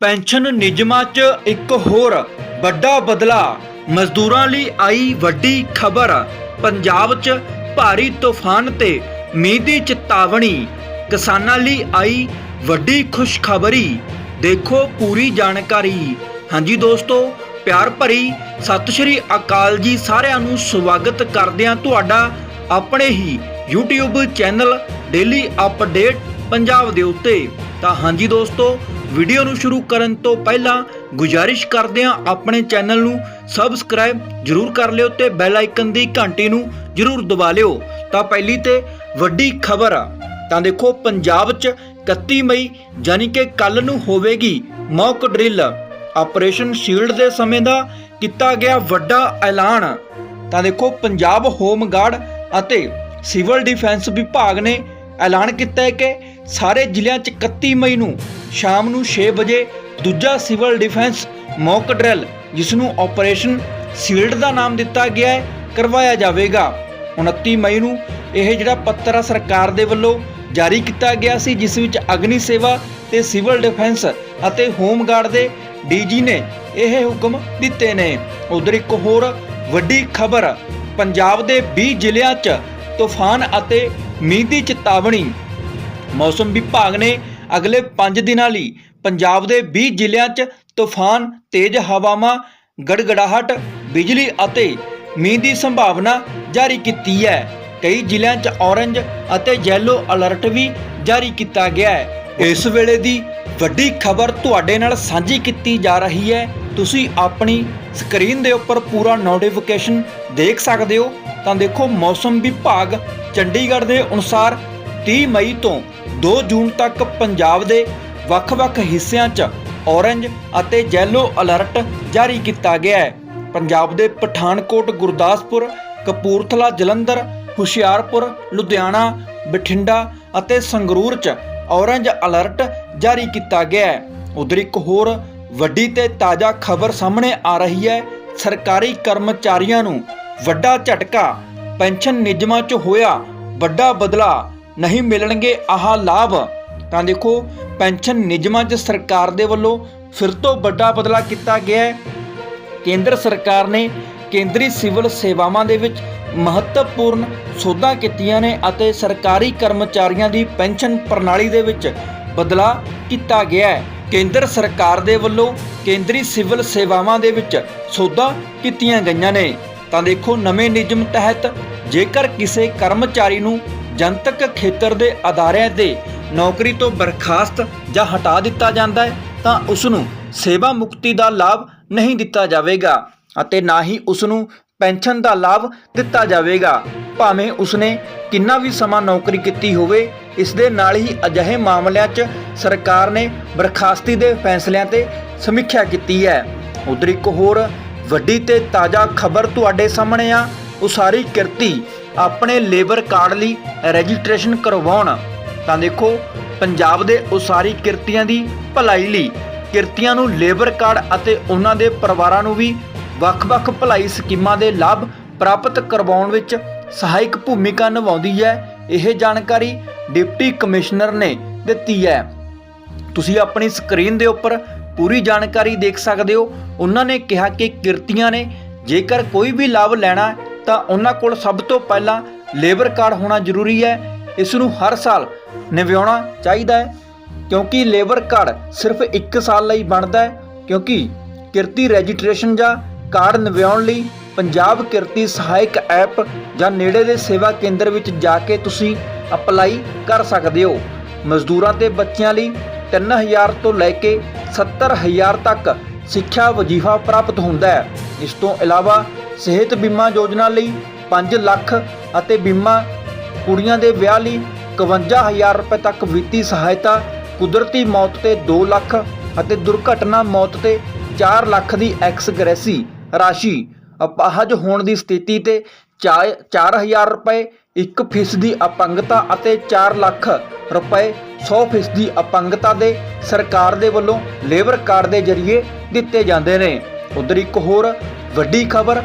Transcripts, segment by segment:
Pension ਨਿਯਮਾਂ 'ਚ ਇੱਕ ਹੋਰ ਵੱਡਾ ਬਦਲਾ। ਮਜ਼ਦੂਰਾਂ ਲਈ ਆਈ ਵੱਡੀ ਖਬਰ। ਪੰਜਾਬ 'ਚ ਭਾਰੀ ਤੂਫਾਨ ਤੇ ਮੀਂਹ ਦੀ ਚੇਤਾਵਨੀ। ਕਿਸਾਨਾਂ ਲਈ ਆਈ ਵੱਡੀ ਖੁਸ਼ਖਬਰੀ। ਦੇਖੋ ਪੂਰੀ ਜਾਣਕਾਰੀ। ਹਾਂਜੀ ਦੋਸਤੋ, ਪਿਆਰ ਭਰੀ ਸਤਿ ਸ਼੍ਰੀ ਅਕਾਲ ਜੀ ਸਾਰਿਆਂ ਨੂੰ ਸਵਾਗਤ ਕਰਦੇ ਹਾਂ ਤੁਹਾਡਾ ਆਪਣੇ ਹੀ YouTube channel daily update Punjab ਦੇ ਉੱਤੇ। ਤਾਂ ਹਾਂਜੀ ਦੋਸਤੋ ਵੀਡੀਓ ਨੂੰ ਸ਼ੁਰੂ ਕਰਨ ਤੋਂ ਪਹਿਲਾਂ ਗੁਜਾਰਿਸ਼ ਕਰਦੇ ਹਾਂ ਆਪਣੇ ਚੈਨਲ ਨੂੰ ਸਬਸਕ੍ਰਾਈਬ ਜਰੂਰ ਕਰ ਲਿਓ ਤੇ ਬੈਲ ਆਈਕਨ ਦੀ ਘੰਟੀ ਨੂੰ ਜਰੂਰ ਦਬਾ ਲਿਓ। ਤਾਂ ਪਹਿਲੀ ਤੇ ਵੱਡੀ ਖਬਰ ਆ। ਤਾਂ ਦੇਖੋ, ਪੰਜਾਬ 'ਚ 31 ਮਈ ਯਾਨੀ ਕਿ ਕੱਲ ਨੂੰ ਹੋਵੇਗੀ ਮੌਕ ਡਰਿਲ ਆਪਰੇਸ਼ਨ ਸ਼ੀਲਡ ਦੇ ਸਮੇਂ ਦਾ ਕੀਤਾ ਗਿਆ ਵੱਡਾ ਐਲਾਨ। ਤਾਂ ਦੇਖੋ, ਪੰਜਾਬ ਹੋਮ ਗਾਰਡ ਅਤੇ ਸਿਵਲ ਡਿਫੈਂਸ ਵਿਭਾਗ ਨੇ ਐਲਾਨ ਕੀਤਾ ਹੈ ਕਿ ਸਾਰੇ ਜ਼ਿਲ੍ਹਿਆਂ 'ਚ 31 ਮਈ ਨੂੰ ਸ਼ਾਮ ਨੂੰ 6 ਵਜੇ ਦੂਜਾ ਸਿਵਲ ਡਿਫੈਂਸ ਮੌਕ ਡਰਿਲ ਜਿਸ ਨੂੰ ਆਪਰੇਸ਼ਨ ਸ਼ੀਲਡ ਦਾ ਨਾਮ ਦਿੱਤਾ ਗਿਆ ਹੈ, ਕਰਵਾਇਆ ਜਾਵੇਗਾ। 29 ਮਈ ਨੂੰ ਇਹ ਜਿਹੜਾ ਪੱਤਰ ਆ ਸਰਕਾਰ ਦੇ ਵੱਲੋਂ ਜਾਰੀ ਕੀਤਾ ਗਿਆ ਸੀ, ਜਿਸ ਵਿੱਚ ਅਗਨੀ ਸੇਵਾ ਤੇ ਸਿਵਲ ਡਿਫੈਂਸ ਅਤੇ ਹੋਮ ਗਾਰਡ ਦੇ ਡੀਜੀ ਨੇ ਇਹ ਹੁਕਮ ਦਿੱਤੇ ਨੇ। ਉਧਰ ਇੱਕ ਹੋਰ ਵੱਡੀ ਖਬਰ, ਪੰਜਾਬ ਦੇ 20 ਜ਼ਿਲ੍ਹਿਆਂ 'ਚ ਤੂਫਾਨ ਅਤੇ ਮੀਂਹ ਦੀ ਚੇਤਾਵਨੀ। ਮੌਸਮ ਵਿਭਾਗ ਨੇ ਅਗਲੇ 5 ਦਿਨਾਂ ਲਈ ਪੰਜਾਬ ਦੇ 20 ਜ਼ਿਲ੍ਹਿਆਂ 'ਚ ਤੂਫਾਨ, ਤੇਜ਼ ਹਵਾਵਾਂ, ਗੜਗੜਾਹਟ, ਬਿਜਲੀ ਅਤੇ ਮੀਂਹ ਦੀ ਸੰਭਾਵਨਾ ਜਾਰੀ ਕੀਤੀ ਹੈ। ਕਈ ਜ਼ਿਲ੍ਹਿਆਂ 'ਚ ਔਰੰਜ ਅਤੇ ਯੈਲੋ ਅਲਰਟ ਵੀ ਜਾਰੀ ਕੀਤਾ ਗਿਆ ਹੈ। ਇਸ ਵੇਲੇ ਦੀ ਵੱਡੀ ਖਬਰ ਤੁਹਾਡੇ ਨਾਲ ਸਾਂਝੀ ਕੀਤੀ ਜਾ ਰਹੀ ਹੈ। ਤੁਸੀਂ ਆਪਣੀ ਸਕਰੀਨ ਦੇ ਉੱਪਰ ਪੂਰਾ ਨੋਟੀਫਿਕੇਸ਼ਨ ਦੇਖ ਸਕਦੇ ਹੋ। ਤਾਂ ਦੇਖੋ ਮੌਸਮ ਵਿਭਾਗ ਚੰਡੀਗੜ੍ਹ ਦੇ ਅਨੁਸਾਰ 30 ਮਈ ਤੋਂ 2 ਜੂਨ ਤੱਕ ਪੰਜਾਬ ਦੇ ਵੱਖ-ਵੱਖ ਹਿੱਸਿਆਂ 'ਚ ਔਰੰਜ ਅਤੇ ਯੈਲੋ ਅਲਰਟ ਜਾਰੀ ਕੀਤਾ ਗਿਆ ਹੈ। ਪੰਜਾਬ ਦੇ ਪਠਾਨਕੋਟ, ਗੁਰਦਾਸਪੁਰ, ਕਪੂਰਥਲਾ, ਜਲੰਧਰ, ਹੁਸ਼ਿਆਰਪੁਰ, ਲੁਧਿਆਣਾ, ਬਠਿੰਡਾ ਅਤੇ ਸੰਗਰੂਰ 'ਚ ਔਰੰਜ ਅਲਰਟ ਜਾਰੀ ਕੀਤਾ ਗਿਆ ਹੈ। ਉਧਰ ਇੱਕ ਹੋਰ ਵੱਡੀ ਤੇ ਤਾਜ਼ਾ ਖਬਰ ਸਾਹਮਣੇ ਆ ਰਹੀ ਹੈ। ਸਰਕਾਰੀ ਕਰਮਚਾਰੀਆਂ ਨੂੰ ਵੱਡਾ ਝਟਕਾ, ਪੈਨਸ਼ਨ ਨਿਯਮਾਂ 'ਚ ਹੋਇਆ ਵੱਡਾ ਬਦਲਾ ਨਹੀਂ ਮਿਲਣਗੇ ਆਹ ਲਾਭ। ਤਾਂ ਦੇਖੋ, ਪੈਨਸ਼ਨ ਨਿਯਮਾਂ 'ਚ ਸਰਕਾਰ ਦੇ ਵੱਲੋਂ ਫਿਰ ਤੋਂ ਵੱਡਾ ਬਦਲਾ ਕੀਤਾ ਗਿਆ ਹੈ। ਕੇਂਦਰ ਸਰਕਾਰ ਨੇ ਕੇਂਦਰੀ ਸਿਵਲ ਸੇਵਾਵਾਂ ਦੇ ਵਿੱਚ ਮਹੱਤਵਪੂਰਨ ਸੋਧਾਂ ਕੀਤੀਆਂ ਨੇ ਅਤੇ ਸਰਕਾਰੀ ਕਰਮਚਾਰੀਆਂ ਦੀ ਪੈਨਸ਼ਨ ਪ੍ਰਣਾਲੀ ਦੇ ਵਿੱਚ ਬਦਲਾਅ ਕੀਤਾ ਗਿਆ ਹੈ। ਕੇਂਦਰ ਸਰਕਾਰ ਦੇ ਵੱਲੋਂ ਕੇਂਦਰੀ ਸਿਵਲ ਸੇਵਾਵਾਂ ਦੇ ਵਿੱਚ ਸੋਧਾਂ ਕੀਤੀਆਂ ਗਈਆਂ ਨੇ। ਤਾਂ ਦੇਖੋ, ਨਵੇਂ ਨਿਯਮ ਤਹਿਤ ਜੇਕਰ ਕਿਸੇ ਕਰਮਚਾਰੀ ਨੂੰ ਜਨਤਕ ਖੇਤਰ ਦੇ ਅਦਾਰਿਆਂ ਤੇ ਨੌਕਰੀ ਤੋਂ ਬਰਖਾਸਤ ਜਾਂ ਹਟਾ ਦਿੱਤਾ ਜਾਂਦਾ ਹੈ, ਤਾਂ ਉਸ ਨੂੰ ਸੇਵਾ ਮੁਕਤੀ ਦਾ ਲਾਭ ਨਹੀਂ ਦਿੱਤਾ ਜਾਵੇਗਾ ਅਤੇ ਨਾ ਹੀ ਉਸ ਨੂੰ ਪੈਨਸ਼ਨ ਦਾ ਲਾਭ ਦਿੱਤਾ ਜਾਵੇਗਾ। ਭਾਵੇਂ ਉਸਨੇ ਕਿੰਨਾ ਵੀ ਸਮਾਂ ਨੌਕਰੀ ਕੀਤੀ ਹੋਵੇ ਇਸ ਦੇ ਨਾਲ ਹੀ ਅਜਿਹੇ ਮਾਮਲਿਆਂ 'ਚ ਸਰਕਾਰ ਨੇ ਬਰਖਾਸਤੀ ਦੇ ਫੈਸਲਿਆਂ ਤੇ ਸਮੀਖਿਆ ਕੀਤੀ ਹੈ। ਉਧਰ ਇੱਕ ਹੋਰ ਵੱਡੀ ਤੇ ਤਾਜ਼ਾ ਖਬਰ ਤੁਹਾਡੇ ਸਾਹਮਣੇ ਆ। ਉਸਾਰੀ ਕਿਰਤੀ ਆਪਣੇ ਲੇਬਰ ਕਾਰਡ ਲਈ ਰਜਿਸਟ੍ਰੇਸ਼ਨ ਕਰਵਾਉਣ। ਤਾਂ ਦੇਖੋ, ਪੰਜਾਬ ਦੇ ਉਸਾਰੀ ਕਿਰਤੀਆਂ ਦੀ ਭਲਾਈ ਲਈ ਕਿਰਤੀਆਂ ਨੂੰ ਲੇਬਰ ਕਾਰਡ ਅਤੇ ਉਹਨਾਂ ਦੇ ਪਰਿਵਾਰਾਂ ਨੂੰ ਵੀ ਵੱਖ-ਵੱਖ ਭਲਾਈ ਸਕੀਮਾਂ ਦੇ ਲਾਭ ਪ੍ਰਾਪਤ ਕਰਵਾਉਣ ਵਿੱਚ ਸਹਾਇਕ ਭੂਮਿਕਾ ਨਿਭਾਉਂਦੀ ਹੈ। ਇਹ ਜਾਣਕਾਰੀ ਡਿਪਟੀ ਕਮਿਸ਼ਨਰ ਨੇ ਦਿੱਤੀ ਹੈ। ਤੁਸੀਂ ਆਪਣੀ ਸਕਰੀਨ ਦੇ ਉੱਪਰ ਪੂਰੀ ਜਾਣਕਾਰੀ ਦੇਖ ਸਕਦੇ ਹੋ। ਉਹਨਾਂ ਨੇ ਕਿਹਾ ਕਿ ਕਿਰਤੀਆਂ ਨੇ ਜੇਕਰ ਕੋਈ ਵੀ ਲਾਭ ਲੈਣਾ ਤਾਂ ਉਹਨਾਂ ਕੋਲ ਸਭ ਤੋਂ ਪਹਿਲਾਂ ਲੇਬਰ ਕਾਰਡ ਹੋਣਾ ਜ਼ਰੂਰੀ ਹੈ। ਇਸ ਨੂੰ ਹਰ ਸਾਲ ਨਿਭਾਉਣਾ ਚਾਹੀਦਾ ਹੈ, ਕਿਉਂਕਿ ਲੇਬਰ ਕਾਰਡ ਸਿਰਫ 1 ਸਾਲ ਲਈ ਬਣਦਾ ਹੈ, ਕਿਉਂਕਿ ਕਿਰਤੀ ਰਜਿਸਟ੍ਰੇਸ਼ਨ ਜਾਂ ਕਾਰਡ ਨਿਭਾਉਣ ਲਈ ਪੰਜਾਬ ਕਿਰਤੀ ਸਹਾਇਕ ਐਪ ਜਾਂ ਨੇੜੇ ਦੇ ਸੇਵਾ ਕੇਂਦਰ ਵਿੱਚ ਜਾ ਕੇ ਤੁਸੀਂ ਅਪਲਾਈ ਕਰ ਸਕਦੇ ਹੋ। ਮਜ਼ਦੂਰਾਂ ਤੇ ਬੱਚਿਆਂ ਲਈ 3000 ਤੋਂ ਲੈ ਕੇ 70000 ਤੱਕ ਸਿੱਖਿਆ ਵਜੀਫਾ ਪ੍ਰਾਪਤ ਹੁੰਦਾ ਹੈ। ਇਸ ਤੋਂ ਇਲਾਵਾ ਸਿਹਤ ਬੀਮਾ ਯੋਜਨਾ ਲਈ 5 ਲੱਖ ਅਤੇ ਬੀਮਾ ਕੁੜੀਆਂ ਦੇ ਵਿਆਹ ਲਈ 51000 ਰੁਪਏ ਤੱਕ ਵਿੱਤੀ ਸਹਾਇਤਾ, ਕੁਦਰਤੀ ਮੌਤ ਤੇ 2 ਲੱਖ ਅਤੇ ਦੁਰਘਟਨਾ ਮੌਤ ਤੇ 4 ਲੱਖ ਦੀ ਐਕਸ ਗ੍ਰੈਸੀ ਰਾਸ਼ੀ ਅਪਾਹਜ ਹੋਣ ਦੀ ਸਥਿਤੀ ਤੇ 4000 ਰੁਪਏ 1% ਦੀ ਅਪੰਗਤਾ ਅਤੇ 4 ਲੱਖ ਰੁਪਏ 100% ਦੀ ਅਪੰਗਤਾ ਦੇ ਸਰਕਾਰ ਦੇ ਵੱਲੋਂ ਲੇਬਰ ਕਾਰਡ ਦੇ ਜ਼ਰੀਏ ਦਿੱਤੇ ਜਾਂਦੇ ਨੇ। ਉਧਰ ਇੱਕ ਹੋਰ ਵੱਡੀ ਖਬਰ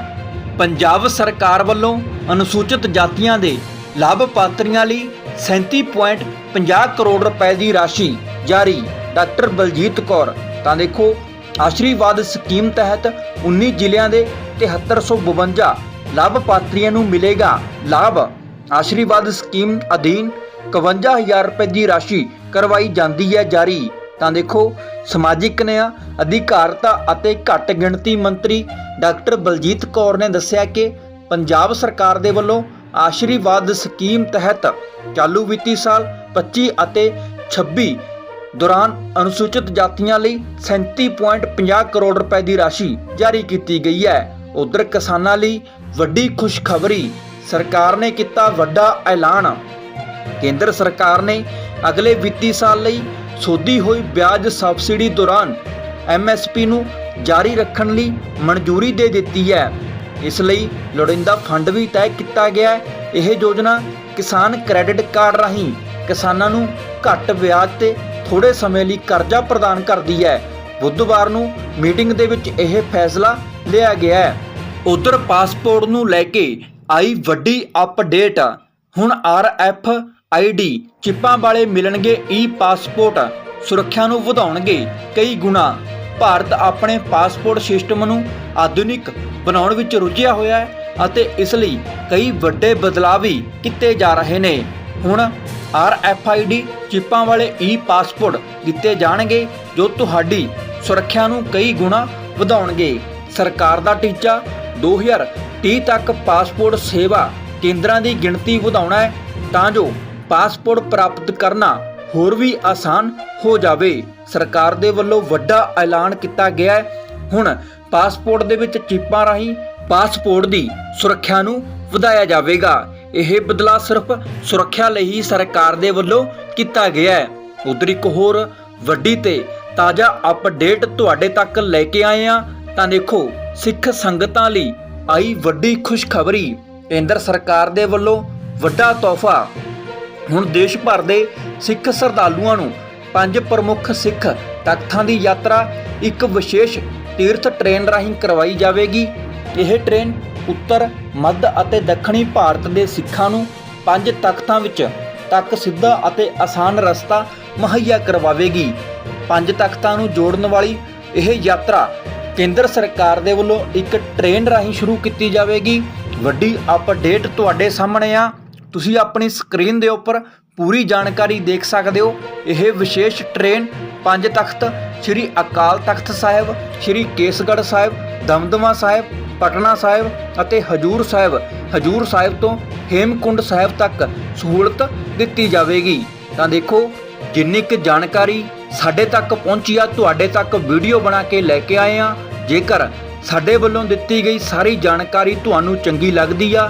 ਪੰਜਾਬ ਸਰਕਾਰ ਵੱਲੋਂ ਅਨੁਸੂਚਿਤ ਜਾਤੀਆਂ ਦੇ ਲਾਭਪਾਤਰੀਆਂ ਲਈ 37.50 ਕਰੋੜ ਰੁਪਏ ਦੀ ਰਾਸ਼ੀ ਜਾਰੀ। ਡਾਕਟਰ ਬਲਜੀਤ ਕੌਰ, ਤਾਂ ਦੇਖੋ ਆਸ਼ੀਰਵਾਦ ਸਕੀਮ ਤਹਿਤ 19 ਜ਼ਿਲ੍ਹਿਆਂ ਦੇ 7352 ਲਾਭਪਾਤਰੀਆਂ ਨੂੰ ਮਿਲੇਗਾ ਲਾਭ। ਆਸ਼ੀਰਵਾਦ ਸਕੀਮ ਅਧੀਨ 51000 ਰੁਪਏ ਦੀ ਰਾਸ਼ੀ ਕਰਵਾਈ ਜਾਂਦੀ ਹੈ ਜਾਰੀ। ਤਾਂ ਦੇਖੋ, ਸਮਾਜਿਕ ਨਿਆਂ, ਅਧਿਕਾਰਤਾ ਅਤੇ ਘੱਟ ਗਿਣਤੀ ਮੰਤਰੀ ਡਾਕਟਰ ਬਲਜੀਤ ਕੌਰ ਨੇ ਦੱਸਿਆ ਕਿ ਪੰਜਾਬ ਸਰਕਾਰ ਦੇ ਵੱਲੋਂ ਆਸ਼ੀਰਵਾਦ ਸਕੀਮ ਤਹਿਤ ਚਾਲੂ ਵਿੱਤੀ ਸਾਲ 25 ਅਤੇ 26 ਦੌਰਾਨ ਅਨੁਸੂਚਿਤ ਜਾਤੀਆਂ ਲਈ 37.50 ਕਰੋੜ ਰੁਪਏ ਦੀ ਰਾਸ਼ੀ ਜਾਰੀ ਕੀਤੀ ਗਈ ਹੈ। ਉਧਰ ਕਿਸਾਨਾਂ ਲਈ ਵੱਡੀ ਖੁਸ਼ਖਬਰੀ ਸਰਕਾਰ ਨੇ ਕੀਤਾ ਵੱਡਾ ਐਲਾਨ। ਕੇਂਦਰ ਸਰਕਾਰ ਨੇ ਅਗਲੇ ਵਿੱਤੀ ਸਾਲ ਲਈ ਸੋਧੀ ਹੋਈ ਵਿਆਜ ਸਬਸਿਡੀ ਦੌਰਾਨ ਐਮਐਸਪੀ ਨੂੰ ਜਾਰੀ ਰੱਖਣ ਲਈ ਮਨਜ਼ੂਰੀ ਦੇ ਦਿੱਤੀ ਹੈ। ਇਸ ਲਈ ਲੋੜੀਂਦਾ ਫੰਡ ਵੀ ਤੈਅ ਕੀਤਾ ਗਿਆ ਹੈ। ਇਹ ਯੋਜਨਾ ਕਿਸਾਨ ਕ੍ਰੈਡਿਟ ਕਾਰਡ ਰਾਹੀਂ ਕਿਸਾਨਾਂ ਨੂੰ ਘੱਟ ਵਿਆਜ ਤੇ ਥੋੜੇ ਸਮੇਂ ਲਈ ਕਰਜ਼ਾ ਪ੍ਰਦਾਨ ਕਰਦੀ ਹੈ। ਬੁੱਧਵਾਰ ਨੂੰ ਮੀਟਿੰਗ ਦੇ ਵਿੱਚ ਇਹ ਫੈਸਲਾ ਲਿਆ ਗਿਆ ਹੈ। ਉਧਰ ਪਾਸਪੋਰਟ ਨੂੰ ਲੈ ਕੇ ਆਈ ਵੱਡੀ ਅਪਡੇਟ। ਹੁਣ ਆਰਐਫ ਆਈਡੀ ਚਿੱਪਾਂ ਵਾਲੇ ਮਿਲਣਗੇ ਈ ਪਾਸਪੋਰਟ ਸੁਰੱਖਿਆ ਨੂੰ ਵਧਾਉਣਗੇ ਕਈ ਗੁਣਾ। ਭਾਰਤ ਆਪਣੇ ਪਾਸਪੋਰਟ ਸਿਸਟਮ ਨੂੰ ਆਧੁਨਿਕ ਬਣਾਉਣ ਵਿੱਚ ਰੁੱਝਿਆ ਹੋਇਆ ਹੈ ਅਤੇ ਇਸ ਲਈ ਕਈ ਵੱਡੇ ਬਦਲਾਅ ਵੀ ਕੀਤੇ ਜਾ ਰਹੇ ਨੇ। ਹੁਣ ਆਰਐਫਆਈਡੀ ਚਿੱਪਾਂ ਵਾਲੇ ਈ ਪਾਸਪੋਰਟ ਦਿੱਤੇ ਜਾਣਗੇ ਜੋ ਤੁਹਾਡੀ ਸੁਰੱਖਿਆ ਨੂੰ ਕਈ ਗੁਣਾ ਵਧਾਉਣਗੇ। ਸਰਕਾਰ ਦਾ ਟੀਚਾ 2030 ਤੱਕ ਪਾਸਪੋਰਟ ਸੇਵਾ ਕੇਂਦਰਾਂ ਦੀ ਗਿਣਤੀ ਵਧਾਉਣਾ ਹੈ ਤਾਂ ਜੋ ਪਾਸਪੋਰਟ ਪ੍ਰਾਪਤ ਕਰਨਾ ਹੋਰ ਵੀ ਆਸਾਨ ਹੋ ਜਾਵੇ। ਸਰਕਾਰ ਦੇ ਵੱਲੋਂ ਵੱਡਾ ਐਲਾਨ ਕੀਤਾ ਗਿਆ ਹੈ। ਹੁਣ ਪਾਸਪੋਰਟ ਦੇ ਵਿੱਚ ਚਿੱਪਾਂ ਰਾਹੀਂ ਪਾਸਪੋਰਟ ਦੀ ਸੁਰੱਖਿਆ ਨੂੰ ਵਧਾਇਆ ਜਾਵੇਗਾ। ਇਹ ਬਦਲਾਅ ਸਿਰਫ ਸੁਰੱਖਿਆ ਲਈ ਹੀ ਸਰਕਾਰ ਦੇ ਵੱਲੋਂ ਕੀਤਾ ਗਿਆ ਹੈ। ਉਧਰ ਇੱਕ ਹੋਰ ਵੱਡੀ ਤੇ ਤਾਜ਼ਾ ਅਪਡੇਟ ਤੁਹਾਡੇ ਤੱਕ ਲੈ ਕੇ ਆਏ ਆ ਤਾਂ ਦੇਖੋ, ਸਿੱਖ ਸੰਗਤਾਂ ਲਈ ਆਈ ਵੱਡੀ ਖੁਸ਼ਖਬਰੀ। ਕੇਂਦਰ ਸਰਕਾਰ ਦੇ ਵੱਲੋਂ ਵੱਡਾ ਤੋਹਫਾ ਹੁਣ ਦੇਸ਼ ਭਰ ਦੇ ਸਿੱਖ ਸ਼ਰਧਾਲੂਆਂ ਨੂੰ ਪੰਜ ਪ੍ਰਮੁੱਖ ਸਿੱਖ ਤਖਤਾਂ ਦੀ ਯਾਤਰਾ, ਇੱਕ ਵਿਸ਼ੇਸ਼ ਤੀਰਥ ਟ੍ਰੇਨ ਰਾਹੀਂ ਕਰਵਾਈ ਜਾਵੇਗੀ। ਇਹ ਟ੍ਰੇਨ ਉੱਤਰ, ਮੱਧ ਅਤੇ ਦੱਖਣੀ ਭਾਰਤ ਦੇ ਸਿੱਖਾਂ ਨੂੰ ਪੰਜ ਤਖਤਾਂ ਵਿੱਚ ਤੱਕ ਸਿੱਧਾ ਅਤੇ ਆਸਾਨ ਰਸਤਾ ਮੁਹੱਈਆ ਕਰਵਾਵੇਗੀ। ਪੰਜ ਤਖਤਾਂ ਨੂੰ ਜੋੜਨ ਵਾਲੀ ਇਹ ਯਾਤਰਾ ਕੇਂਦਰ ਸਰਕਾਰ ਦੇ ਵੱਲੋਂ ਇੱਕ ਟ੍ਰੇਨ ਰਾਹੀਂ ਸ਼ੁਰੂ ਕੀਤੀ ਜਾਵੇਗੀ। ਵੱਡੀ ਅਪਡੇਟ ਤੁਹਾਡੇ ਸਾਹਮਣੇ ਆ। ਤੁਸੀਂ ਆਪਣੀ ਸਕਰੀਨ ਦੇ ਉੱਪਰ ਪੂਰੀ ਜਾਣਕਾਰੀ ਦੇਖ ਸਕਦੇ ਹੋ। ਇਹ ਵਿਸ਼ੇਸ਼ ਟ੍ਰੇਨ ਪੰਜ ਤਖਤ ਸ੍ਰੀ ਅਕਾਲ ਤਖਤ ਸਾਹਿਬ, ਸ੍ਰੀ ਕੇਸਗੜ੍ਹ ਸਾਹਿਬ, ਦਮਦਮਾ ਸਾਹਿਬ, ਪਟਨਾ ਸਾਹਿਬ ਅਤੇ ਹਜੂਰ ਸਾਹਿਬ। ਹਜੂਰ ਸਾਹਿਬ ਤੋਂ ਹੇਮਕੁੰਡ ਸਾਹਿਬ ਤੱਕ ਸਹੂਲਤ ਦਿੱਤੀ ਜਾਵੇਗੀ। ਤਾਂ ਦੇਖੋ, ਜਿੰਨੀ ਕੁ ਜਾਣਕਾਰੀ ਸਾਡੇ ਤੱਕ ਪਹੁੰਚੀ ਆ, ਤੁਹਾਡੇ ਤੱਕ ਵੀਡੀਓ ਬਣਾ ਕੇ ਲੈ ਕੇ ਆਏ ਆ। ਜੇਕਰ ਸਾਡੇ ਵੱਲੋਂ ਦਿੱਤੀ ਗਈ ਸਾਰੀ ਜਾਣਕਾਰੀ ਤੁਹਾਨੂੰ ਚੰਗੀ ਲੱਗਦੀ ਆ